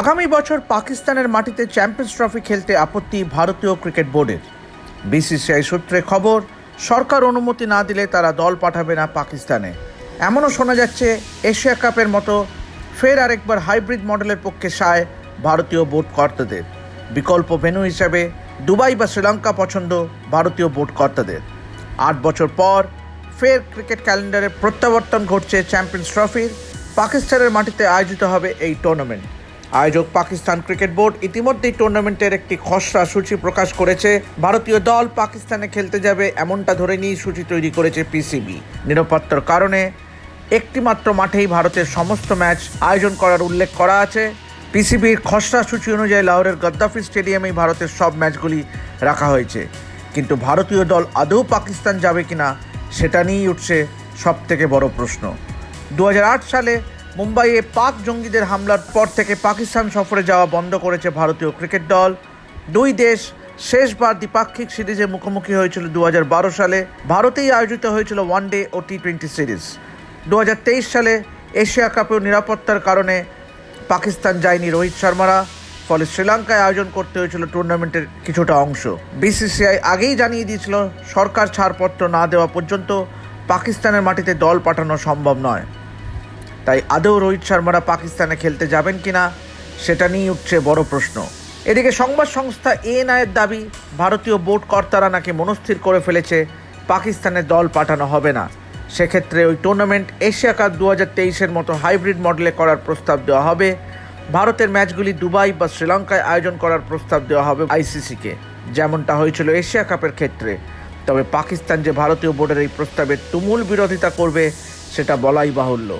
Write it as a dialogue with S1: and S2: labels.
S1: আগামী বছর পাকিস্তানের মাটিতে চ্যাম্পিয়ন্স ট্রফি খেলতে আপত্তি ভারতীয় ক্রিকেট বোর্ডের। বিসিসিআই সূত্রে খবর, সরকার অনুমতি না দিলে তারা দল পাঠাবে না পাকিস্তানে। এমনও শোনা যাচ্ছে, এশিয়া কাপের মতো ফের আরেকবার হাইব্রিড মডেলের পক্ষে সায় ভারতীয় বোর্ড কর্তাদের। বিকল্প ভেন্যু হিসাবে দুবাই বা শ্রীলঙ্কা পছন্দ ভারতীয় বোর্ড কর্তাদের। আট বছর পর ফের ক্রিকেট ক্যালেন্ডারে প্রত্যাবর্তন ঘটছে চ্যাম্পিয়ন্স ট্রফির। পাকিস্তানের মাটিতে আয়োজিত হবে এই টুর্নামেন্ট আয়োজক পাকিস্তান ক্রিকেট বোর্ড ইতিমধ্যেই টুর্নামেন্টের একটি খসড়া সূচি প্রকাশ করেছে। ভারতীয় দল পাকিস্তানে খেলতে যাবে এমনটা ধরে নিয়েই সূচি তৈরি করেছে পিসিবি নিরাপত্তার কারণে একটিমাত্র মাঠেই ভারতের সমস্ত ম্যাচ আয়োজন করার উল্লেখ করা আছে। পিসিবির খসড়া সূচি অনুযায়ী লাহোরের গদ্দাফি স্টেডিয়ামেই ভারতের সব ম্যাচগুলি রাখা হয়েছে। কিন্তু ভারতীয় দল আদৌ পাকিস্তান যাবে কিনা, সেটা নিয়েই উঠছে সব থেকে বড় প্রশ্ন। দু হাজার আট সালে মুম্বাইয়ে পাক জঙ্গিদের হামলার পর থেকে পাকিস্তান সফরে যাওয়া বন্ধ করেছে ভারতীয় ক্রিকেট দল। দুই দেশ শেষবার দ্বিপাক্ষিক সিরিজে মুখোমুখি হয়েছিল দু হাজার বারো সালে। ভারতেই আয়োজিত হয়েছিল ওয়ানডে ও টি টোয়েন্টি সিরিজ। দু হাজার তেইশ সালে এশিয়া কাপেও নিরাপত্তার কারণে পাকিস্তান যায়নি রোহিত শর্মারা। ফলে শ্রীলঙ্কায় আয়োজন করতে হয়েছিল টুর্নামেন্টের কিছুটা অংশ। বিসিসিআই আগেই জানিয়ে দিয়েছিল, সরকার ছাড়পত্র না দেওয়া পর্যন্ত পাকিস্তানের মাটিতে দল পাঠানো সম্ভব নয়। তাই আদৌ রোহিত শর্মারা পাকিস্তানে খেলতে যাবেন কিনা, সেটা নিয়ে উঠছে বড় প্রশ্ন। এদিকে সংবাদ সংস্থা এএনআইয়ের দাবি, ভারতীয় বোর্ড কর্তারা নাকি মনস্থির করে ফেলেছে পাকিস্তানের দল পাঠানো হবে না। সেক্ষেত্রে ওই টুর্নামেন্ট এশিয়া কাপ দু হাজার তেইশের মতো হাইব্রিড মডেলে করার প্রস্তাব দেওয়া হবে। ভারতের ম্যাচগুলি দুবাই বা শ্রীলঙ্কায় আয়োজন করার প্রস্তাব দেওয়া হবে আইসিসিকে। যেমনটা হয়েছিল এশিয়া কাপের ক্ষেত্রে। তবে পাকিস্তান যে ভারতীয় বোর্ডের এই প্রস্তাবের তুমুল বিরোধিতা করবে, সেটা বলাই বাহুল্য।